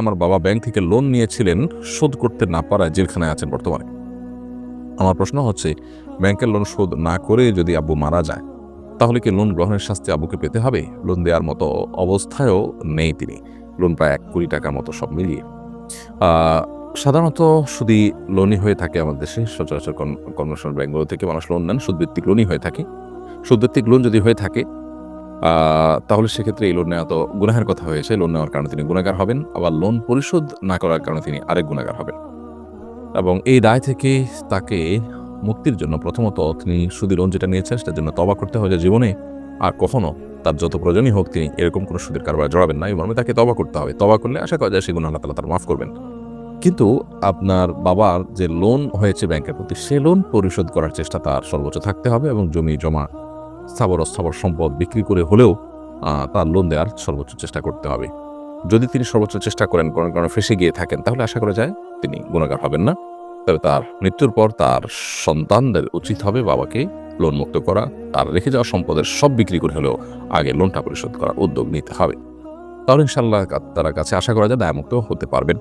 আমার বাবা ব্যাংক থেকে লোন নিয়েছিলেন, শোধ করতে না পারায় জেলখানায় আছেন বর্তমানে। আমার প্রশ্ন হচ্ছে, ব্যাংকের লোন শোধ না করে যদি আব্বু মারা যায়, তাহলে কি লোন গ্রহণের শাস্তি আব্বুকে পেতে হবে? লোন দেওয়ার মতো অবস্থায়ও নেই তিনি। লোন প্রায় এক কোটি টাকার মতো সব মিলিয়ে। সাধারণত শুধু লোনই হয়ে থাকে আমাদের দেশে। সচরাচর কর্মসংস্থান ব্যাংকগুলো থেকে মানুষ লোন নেন, সুদভিত্তিক লোনই হয়ে থাকে। সুদভিত্তিক লোন যদি হয়ে থাকে তাহলে সেক্ষেত্রে এই লোন নেওয়া তো গুনাহের কথা হয়েছে। লোন নেওয়ার কারণে তিনি গুণাগার হবেন, আবার লোন পরিশোধ না করার কারণে তিনি আরেক গুণাগার হবেন। এবং এই দায় থেকে তাকে মুক্তির জন্য প্রথমত তিনি সুদী লোন যেটা নিয়েছেন সেটার জন্য তবা করতে হবে যে জীবনে আর কখনো তার যত প্রয়োজনই হোক তিনি এরকম কোনো সুদের কারবার জড়াবেন না, এই মর্মে তাকে তবা করতে হবে। তবা করলে আশা করা যায় সেগুলো আল্লাহ তালা তার মাফ করবেন। কিন্তু আপনার বাবার যে লোন হয়েছে ব্যাংকের প্রতি, সে লোন পরিশোধ করার চেষ্টা তার সর্বোচ্চ থাকতে হবে এবং জমি জমা স্থাবর অস্থাবর সম্পদ বিক্রি করে হলেও তার লোন দেওয়ার সর্বোচ্চ চেষ্টা করতে হবে। যদি তিনি সর্বোচ্চ চেষ্টা করেন, কোনো কারণে ফেসে গিয়ে থাকেন, তাহলে আশা করা যায় তিনি গুণাগার হবেন না। তবে তার মৃত্যুর পর তার সন্তানদের উচিত হবে বাবাকে লোন মুক্ত করা, তার রেখে যাওয়া সম্পদের সব বিক্রি করে হলেও আগে লোনটা পরিশোধ করার উদ্যোগ নিতে হবে। তাহলে ইনশাল্লাহ তারা কাছে আশা করা যায় দায়মুক্ত হতে পারবেন।